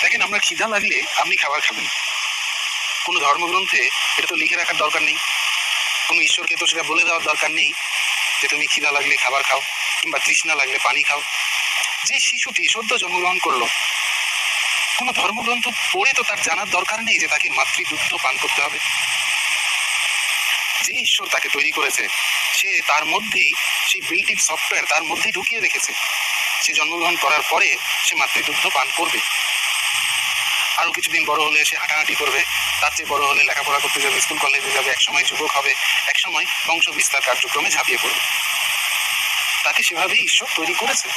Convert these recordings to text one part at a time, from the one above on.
দেখেন আমরা খিদা লাগলে আপনি খাবার খাবেন? কোনো ধর্মগ্রন্থে এটা তো লিখে রাখার দরকার নেই। কোনো ঈশ্বরকে তো সেটা বলে দেওয়ার দরকার নেই যে তুমি খিদা লাগলে খাবার খাও কিংবা তৃষ্ণা লাগলে পানি খাও। যে শিশুটি সদ্য জন্মগ্রহণ করল, কোনো ধর্মগ্রন্থ পড়ে তো তার জানার দরকার নেই যে তাকে মাতৃদুগ্ধ পান করতে হবে। যে ঈশ্বর তাকে তৈরি করেছে, সে তার মধ্যেই সেই বিল্টিং সফটওয়্যার তার মধ্যেই ঢুকিয়ে রেখেছে। সে জন্মগ্রহণ করার পরে সে মাতৃদুগ্ধ পান করবে। আরও কিছুদিন বড় হলে সে হাঁটাহাঁটি করবে, তার চেয়ে বড় হলে লেখাপড়া করতে যাবে, স্কুল কলেজে যাবে, একসময় যুবক হবে, একসময় বংশ বিস্তার কার্যক্রমে ঝাঁপিয়ে পড়বে। তাকে সেভাবেই ঈশ্বর তৈরি করেছে।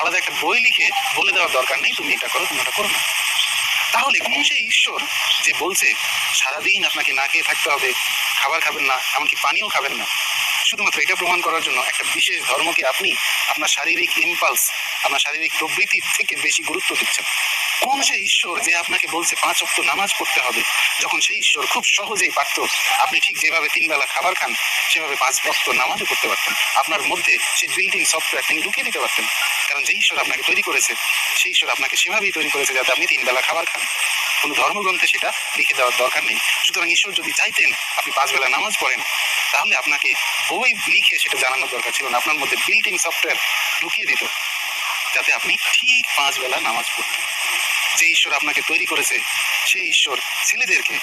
আলাদা একটা বই লিখে বলে দেওয়ার দরকার নেই, তুমি এটা করো, তুমি এটা করো তাহলে কোন সেই ঈশ্বর যে বলছে, সারাদিন আপনাকে না খেয়ে থাকতে হবে, খাবার খাবেন না, এমনকি পানিও খাবেন না শুধুমাত্র এটা প্রমাণ করার জন্য একটা বিশেষ ধর্মকে আপনি আপনার শারীরিক ইম্পালস আপনার শারীরিক প্রবৃত্তির থেকে বেশি গুরুত্ব দিচ্ছেন। কোন সেই ঈশ্বর যে আপনাকে বলছে পাঁচ অক্ত নামাজ পড়তে হবে, যখন সেই ঈশ্বর খুব সহজেই পারত, আপনি ঠিক যেভাবে তিন বেলা খাবার খান, সেভাবে পাঁচ অক্ত নামাজও করতে পারতেন। আপনার মধ্যে সেই বিল্ডিং সফটওয়্যার তিনি ঢুকিয়ে দিতে পারতেন। কারণ যে ঈশ্বর আপনাকে তৈরি করেছে, সেই ঈশ্বর আপনাকে সেভাবেই তৈরি করেছে যাতে আপনি তিন বেলা খাবার খান। কোনো ধর্মগ্রন্থে সেটা লিখে দেওয়ার দরকার নেই। সুতরাং ঈশ্বর যদি চাইতেন আপনি পাঁচ বেলা নামাজ পড়েন, তাহলে আপনাকে বই লিখে সেটা জানানোর দরকার ছিল না। আপনার মধ্যে বিল্ডিং সফটওয়্যার ঢুকিয়ে দিত, যাতে আপনি ঠিক পাঁচ বেলা নামাজ পড়তেন। যে ঈশ্বর আপনাকে তৈরি করেছে, সেই ঈশ্বর ছেলেদেরকে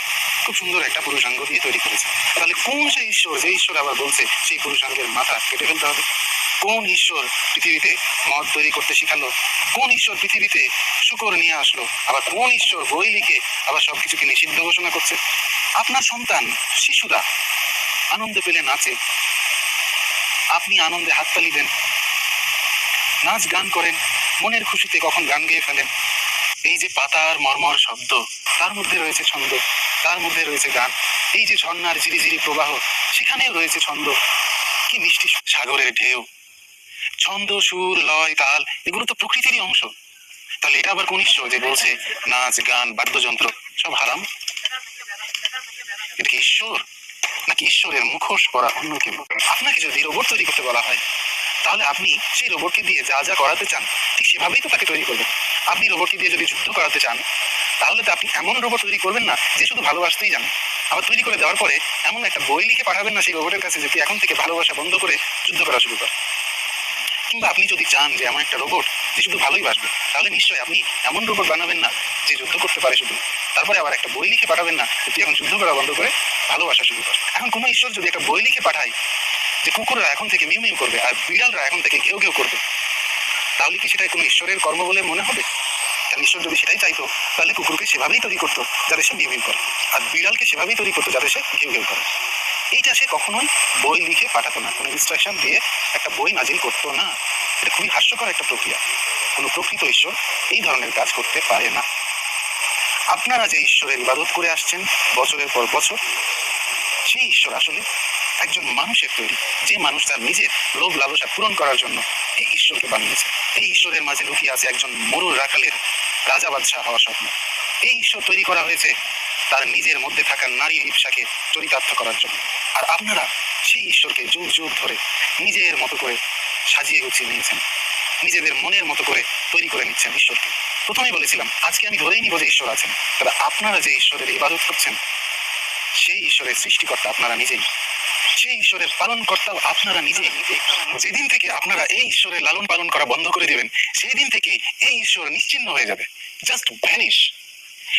খুব সুন্দর একটা পুরুষাঙ্গ দিয়ে তৈরি করেছে। তাহলে কোন সেই ঈশ্বর যে ঈশ্বর আবার বলছে, সেই পুরুষাঙ্গের মাথা কেটে ফেলতে হবে? কোন ঈশ্বর পৃথিবীতে মদ তৈরি করতে শিখালো? কোন ঈশ্বর পৃথিবীতে শুকর নিয়ে আসলো? আবার কোন ঈশ্বর বই লিখে আবার সবকিছুকে নিষিদ্ধ ঘোষণা করছে? আপনার সন্তান, শিশুরা আনন্দে পেলে নাচে। আপনি আনন্দে হাততালি দেন। নাচ গান করেন। মনের খুশিতে কখন গান গেয়ে ফেলেন? এই যে পাতার মর্মর শব্দ, তার মধ্যে রয়েছে ছন্দ, তার মধ্যে রয়েছে গান। এই যে ঝর্ণার ঝিরিঝিরি প্রবাহ, সেখানেও রয়েছে ছন্দ। কি মিষ্টি সাগরের ঢেউ। ছন্দ, সুর, লয়, তাল, এগুলো তো প্রকৃতিরই অংশ। তাহলে এটা আবার কোন ঈশ্বর যে বলছে, নাচ, গান, বাদ্যযন্ত্র, সব হারাম? এটা কি ঈশ্বর? নাকি ঈশ্বরের মুখোশ করা অন্য কেউ? আপনাকে যদি রোবট তৈরি করতে বলা হয়, তাহলে আপনি সেই রোবটকে দিয়ে যা যা করাতে চান, ঠিক সেভাবেই তো তাকে তৈরি করবেন। আপনি রোবটকে দিয়ে যদি যুদ্ধ করাতে চান, তাহলে তো আপনি এমন রোবট তৈরি করবেন না যে শুধু ভালোবাসতেই জানে। আবার তৈরি করে দেওয়ার পরে এমন একটা বই লিখে পাঠাবেন না সেই রোবটের কাছে যে তুই এখন থেকে ভালোবাসা বন্ধ করে যুদ্ধ করা শুরু কর। কিংবা আপনি যদি চান যে এমন একটা রোবট যে শুধু ভালোই বাসবে, তাহলে নিশ্চয়ই আপনি এমন রোবট বানাবেন না যে যুদ্ধ করতে পারে শুধু। তারপরে আবার একটা বই লিখে পাঠাবেন না যে তুই এখন যুদ্ধ করা বন্ধ করে ভালোবাসা শুরু কর। এখন কোনো ঈশ্বর যদি একটা বই লিখে পাঠায় যে কুকুররা এখন থেকে মিউ মিউ করবে আর বিড়ালরা এখন থেকে ঘেউ ঘেউ করবে তাহলে কি সেটাই কোনো ঈশ্বরের কর্ম বলে মনে হবে? ঈশ্বর যদি সেটাই চাইতো, তাহলে কুকুরকে সেভাবেই তৈরি করতো, যাতে সে মিউ করে। আর বিড়ালকে সেভাবেই তৈরি করতো, যাতে সে ঘেউ ঘেউ করে। এইটা সে কখনোই বই লিখে পাঠাতো না। কোনো ইনস্ট্রাকশন দিয়ে একটা বই নাজিল করতো না। এটা খুবই হাস্যকর একটা প্রক্রিয়া। কোনো প্রকৃত ঈশ্বর এই ধরনের কাজ করতে পারে না। আপনারা যে ঈশ্বরের ইবাদত করে আসছেন বছরের পর বছর, সেই ঈশ্বর আসলে একজন মানুষের তৈরি। যে মানুষ তার নিজের লোভ লালসা পূরণ করার জন্য ঈশ্বরকে বানিয়েছে। এই ঈশ্বরের মাঝে লুকিয়ে আছে একজন মরুর রাখালের রাজা বাদশাহ হওয়ার স্বপ্ন। এই ঈশ্বর তৈরি করা হয়েছে তার নিজের মধ্যে থাকা নারী লিপসাকে চরিতার্থ করার জন্য। আর আপনারা সেই ঈশ্বরকে যুগ যুগ ধরে নিজের মতো করে সাজিয়ে গুছিয়ে নিয়েছেন। নিজেদের মনের মতো করে তৈরি করে নিচ্ছেন ঈশ্বরকে। প্রথমেই বলেছিলাম, আজকে আমি ধরেই নিব যে ঈশ্বর আছেন। তবে আপনারা যে ঈশ্বরের ইবাদত করছেন, সেই ঈশ্বরের সৃষ্টিকর্তা আপনারা নিজেই। সেই ঈশ্বরের পালন কর্তাও আপনারা নিজে। যেদিন থেকে আপনারা এই ঈশ্বরের লালন পালন করা বন্ধ করে দেবেন সেই দিন থেকে এই ঈশ্বর নিশ্চিন্ন হয়ে যাবে। জাস্ট ভ্যানিশ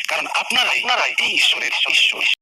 কারণ আপনারা আপনারাই এই ঈশ্বরের ঈশ্বর।